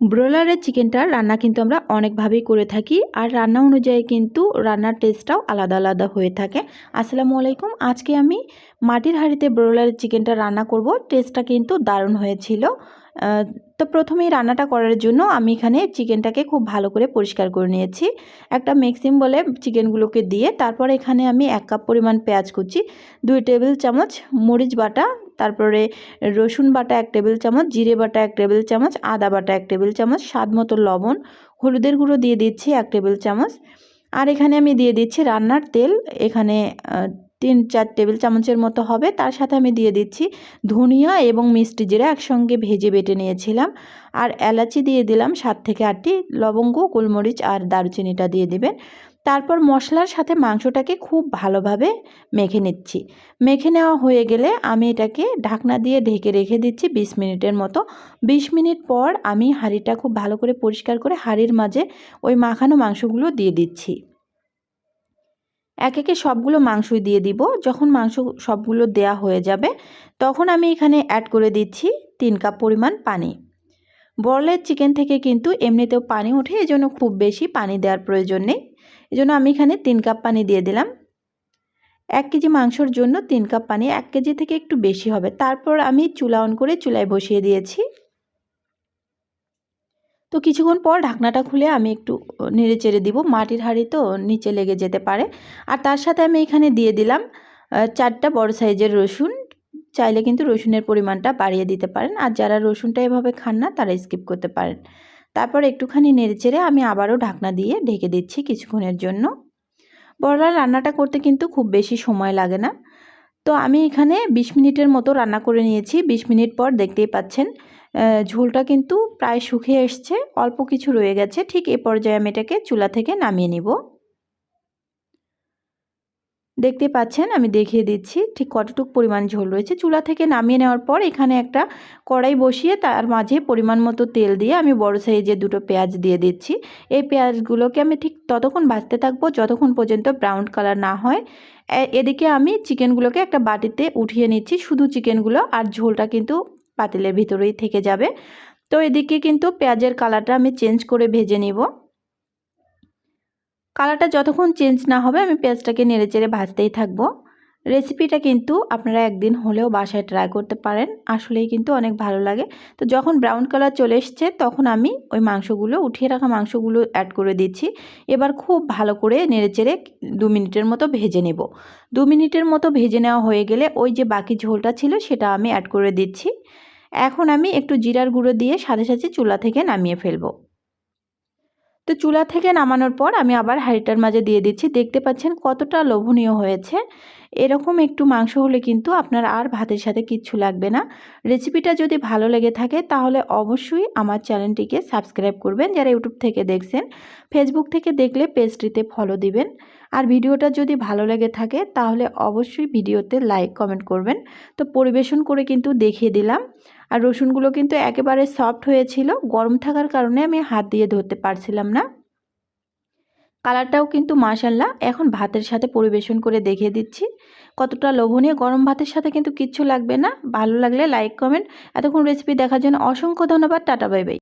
ব্রয়লারের চিকেনটা রান্না কিন্তু আমরা অনেকভাবেই করে থাকি আর রান্না অনুযায়ী কিন্তু রান্নার টেস্টটাও আলাদা আলাদা হয়ে থাকে। আসসালামু আলাইকুম, আজকে আমি মাটির হাঁড়িতে ব্রয়লারের চিকেনটা রান্না করব। টেস্টটা কিন্তু দারুণ হয়েছিল। তো প্রথমেই রান্নাটা করার জন্য আমি এখানে চিকেনটাকে খুব ভালো করে পরিষ্কার করে নিয়েছি। একটা মিক্সিং বলে চিকেনগুলোকে দিয়ে তারপর এখানে আমি এক কাপ পরিমাণ পেঁয়াজ কুচি, দুই টেবিল চামচ মরিচ বাটা তারপরে রসুন বাটা এক টেবিল চামচ, জিরে বাটা এক টেবিল চামচ, আদা বাটা এক টেবিল চামচ, স্বাদ মতো লবণ, হলুদের গুঁড়ো দিয়ে দিচ্ছি এক টেবিল চামচ। আর এখানে আমি দিয়ে দিচ্ছি রান্নার তেল, এখানে তিন চার টেবিল চামচের মতো হবে। তার সাথে আমি দিয়ে দিচ্ছি ধনিয়া এবং মিষ্টি জিরা একসঙ্গে ভেজে বেটে নিয়েছিলাম। আর এলাচি দিয়ে দিলাম সাত থেকে আটটি, লবঙ্গ, গোলমরিচ আর দারুচিনিটা দিয়ে দিবেন। তারপর মশলার সাথে মাংসটাকে খুব ভালোভাবে মেখে নিচ্ছি। মেখে নেওয়া হয়ে গেলে আমি এটাকে ঢাকনা দিয়ে ঢেকে রেখে দিচ্ছি বিশ মিনিটের মতো। বিশ মিনিট পর আমি হাঁড়িটা খুব ভালো করে পরিষ্কার করে হাঁড়ির মাঝে ওই মাখানো মাংসগুলো দিয়ে দিচ্ছি। এক একে সবগুলো মাংসই দিয়ে দিব। যখন মাংস সবগুলো দেয়া হয়ে যাবে, তখন আমি এখানে অ্যাড করে দিচ্ছি তিন কাপ পরিমাণ পানি। বরলের চিকেন থেকে কিন্তু এমনিতেও পানি ওঠে, এজন্য খুব বেশি পানি দেওয়ার প্রয়োজন নেই। এজন্য আমি এখানে তিন কাপ পানি দিয়ে দিলাম। এক কেজি মাংসর জন্য তিন কাপ পানি এক কেজি থেকে একটু বেশি হবে। তারপর আমি চুলা অন করে চুলায় বসিয়ে দিয়েছি। তো কিছুক্ষণ পর ঢাকনাটা খুলে আমি একটু নেড়ে চেড়ে দিব। মাটির হাঁড়ি তো নিচে লেগে যেতে পারে। আর তার সাথে আমি এখানে দিয়ে দিলাম চারটা বড় সাইজের রসুন। চাইলে কিন্তু রসুনের পরিমাণটা বাড়িয়ে দিতে পারেন। আর যারা রসুনটা এভাবে খান না, তারা স্কিপ করতে পারেন। তারপর একটুখানি নেড়ে চেড়ে আমি আবারও ঢাকনা দিয়ে ঢেকে দিচ্ছি কিছুক্ষণের জন্য। বড়লা রান্নাটা করতে কিন্তু খুব বেশি সময় লাগে না। তো আমি এখানে ২০ মিনিটের মতো রান্না করে নিয়েছি। ২০ মিনিট পর দেখতেই পাচ্ছেন ঝোলটা কিন্তু প্রায় শুকিয়ে এসছে, অল্প কিছু রয়ে গেছে। ঠিক এ পর্যায়ে আমি এটাকে চুলা থেকে নামিয়ে নিব। দেখতে পাচ্ছেন, আমি দেখিয়ে দিচ্ছি। ঠিক কতটুকু পরিমাণ ঝোল রয়েছে। চুলা থেকে নামিয়ে নেওয়ার পর এখানে একটা কড়াই বসিয়ে তার মাঝে পরিমাণ মতো তেল দিয়ে আমি বড় সাইজে দুটো পেঁয়াজ দিয়ে দিচ্ছি। এই পেঁয়াজগুলোকে আমি ঠিক ততক্ষণ ভাজতে থাকব, যতক্ষণ পর্যন্ত ব্রাউন কালার না হয়। এদিকে আমি চিকেনগুলোকে একটা বাটিতে উঠিয়ে নিচ্ছি। শুধু চিকেনগুলো আর ঝোলটা কিন্তু পাতিলের ভিতরেই থেকে যাবে। তো এদিকে কিন্তু পেঁয়াজের কালারটা আমি চেঞ্জ করে ভেজে নিব। কালারটা যতক্ষণ চেঞ্জ না হবে, আমি পেঁয়াজটাকে নেড়ে চেড়ে ভাজতেই থাকব। রেসিপিটা কিন্তু আপনারা একদিন হলেও বাসায় ট্রাই করতে পারেন, আসলেই কিন্তু অনেক ভালো লাগে। তো যখন ব্রাউন কালার চলে এসছে, তখন আমি ওই মাংসগুলো, উঠিয়ে রাখা মাংসগুলো অ্যাড করে দিচ্ছি। এবার খুব ভালো করে নেড়েচেড়ে দু মিনিটের মতো ভেজে নেব। দু মিনিটের মতো ভেজে নেওয়া হয়ে গেলে ওই যে বাকি ঝোলটা ছিল, সেটা আমি অ্যাড করে দিচ্ছি। এখন আমি একটু জিরার গুঁড়ো দিয়ে সাথে সাথে চুলা থেকে নামিয়ে ফেলব। তো চুলা থেকে নামানোর পর আমি আবার হাঁড়িটার মাঝে দিয়ে দিচ্ছি। দেখতে পাচ্ছেন কতটা লোভনীয় হয়েছে। এরকম একটু মাংস হলে কিন্তু আপনার আর ভাতের সাথে কিচ্ছু লাগবে না। রেসিপিটা যদি ভালো লেগে থাকে তাহলে অবশ্যই আমার চ্যানেলটিকে সাবস্ক্রাইব করবেন, যারা ইউটিউব থেকে দেখছেন। ফেসবুক থেকে দেখলে পেজটিতে ফলো দিবেন। আর ভিডিওটা যদি ভালো লেগে থাকে, তাহলে অবশ্যই ভিডিওতে লাইক, কমেন্ট করবেন। তো পরিবেশন করে কিন্তু দেখিয়ে দিলাম। আর রসুনগুলো কিন্তু একেবারে সফট হয়েছিল, গরম থাকার কারণে আমি হাত দিয়ে ধরতে পারছিলাম না। কালারটাও কিন্তু মাশাল্লাহ, এখন ভাতের সাথে পরিবেশন করে দেখিয়ে দিচ্ছি। কতটা লোভনীয়, গরম ভাতের সাথে কিন্তু কিচ্ছু লাগবে না। ভালো লাগলে লাইক, কমেন্ট। এতক্ষণ রেসিপি দেখার জন্য অসংখ্য ধন্যবাদ, টাটা, বাই বাই।